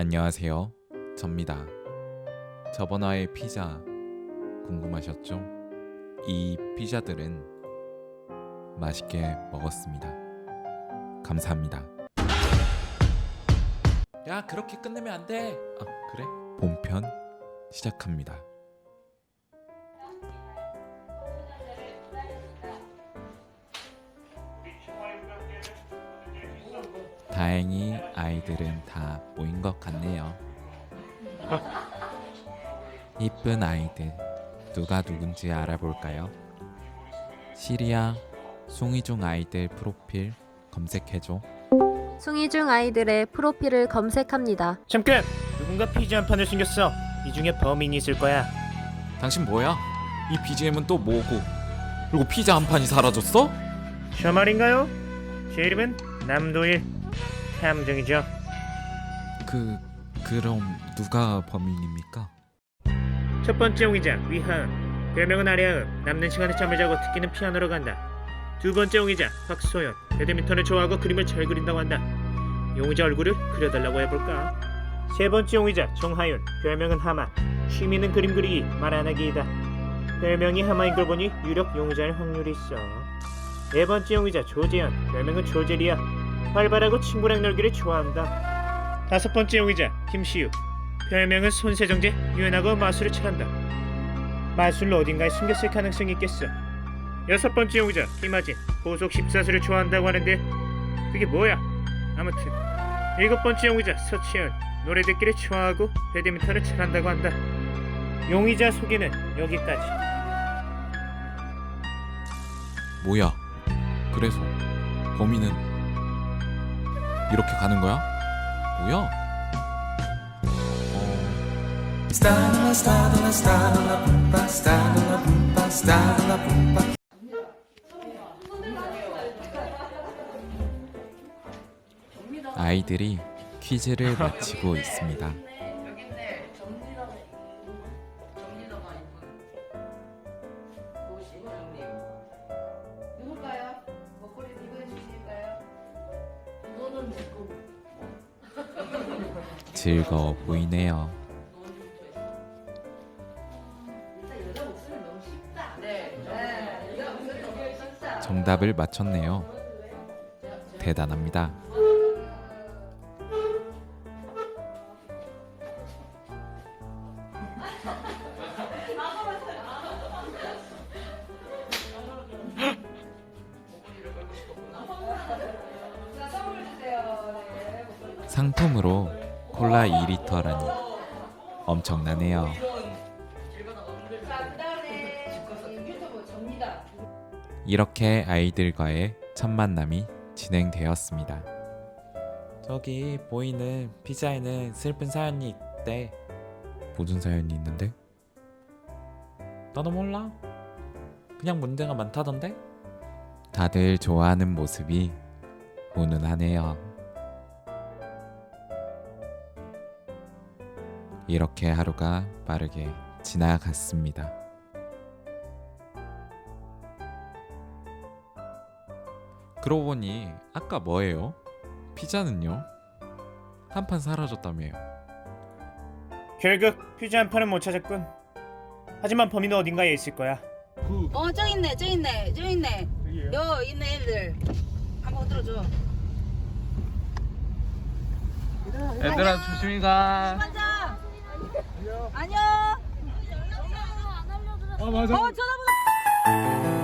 안녕하세요. 접니다. 저번 화의 피자 궁금하셨죠? 이 피자들은 맛있게 먹었습니다. 감사합니다. 야, 그렇게 끝내면 안 돼. 아, 그래? 본편 시작합니다. 다행히 아이들은 다 모인 것 같네요. 이쁜 아이들 누가 누군지 알아볼까요? 시리아 숭이중 아이들 프로필 검색해줘. 숭이중 아이들의 프로필을 검색합니다. 잠깐! 누군가 피자 한 판을 숨겼어. 이 중에 범인이 있을 거야. 당신 뭐야? 이 BGM은 또 뭐고? 그리고 피자 한 판이 사라졌어? 저 말인가요? 제 이름은 남도일 탐정이죠. 그 그럼 누가 범인입니까? 첫 번째 용의자 위하은 별명은 아량은 남는 시간에 잠을 자고 특기는 피아노로 간다. 두 번째 용의자 박소연 배드민턴을 좋아하고 그림을 잘 그린다고 한다. 용의자 얼굴을 그려달라고 해볼까? 세 번째 용의자 정하윤 별명은 하마 취미는 그림 그리기 말 안 하기이다. 별명이 하마인 걸 보니 유력 용의자일 확률이 있어. 네 번째 용의자 조재현 별명은 조재리야 활발하고 친구랑 놀기를 좋아한다. 다섯 번째 용의자 김시우 별명은 손세정제 유연하고 마술을 잘한다. 마술로 어딘가에 숨겼을 가능성이 있겠어. 여섯 번째 용의자 김하진 고속 14수를 좋아한다고 하는데 그게 뭐야? 아무튼 일곱 번째 용의자 서치현 노래 듣기를 좋아하고 배드민턴을 잘한다고 한다. 용의자 소개는 여기까지. 뭐야? 그래서 범인은 이렇게 가는 거야? 뭐야? 어... 아이들이 퀴즈를 마치고 있습니다. 즐거워 보이네요. 정답을 맞췄네요. 대단합니다. 상품으로 콜라 2리터라니 엄청나네요. 이렇게 아이들과의 첫 만남이 진행되었습니다. 저기 보이는 피자에는 슬픈 사연이 있대. 무슨 사연이 있는데? 나도 몰라. 그냥 문제가 많다던데? 다들 좋아하는 모습이 훈훈하네요. 이렇게 하루가 빠르게 지나갔습니다. 그러고 보니 아까 뭐예요? 피자는요? 한 판 사라졌다며요. 결국 피자 한 판은 못 찾았군. 하지만 범인은 어딘가에 있을 거야. 어, 저 있네, 저 있네, 저 있네. 여 있네 애들. 한번 들어줘. 얘들아 조심히 가. 안녕. 아 맞아. 어, 전화번호.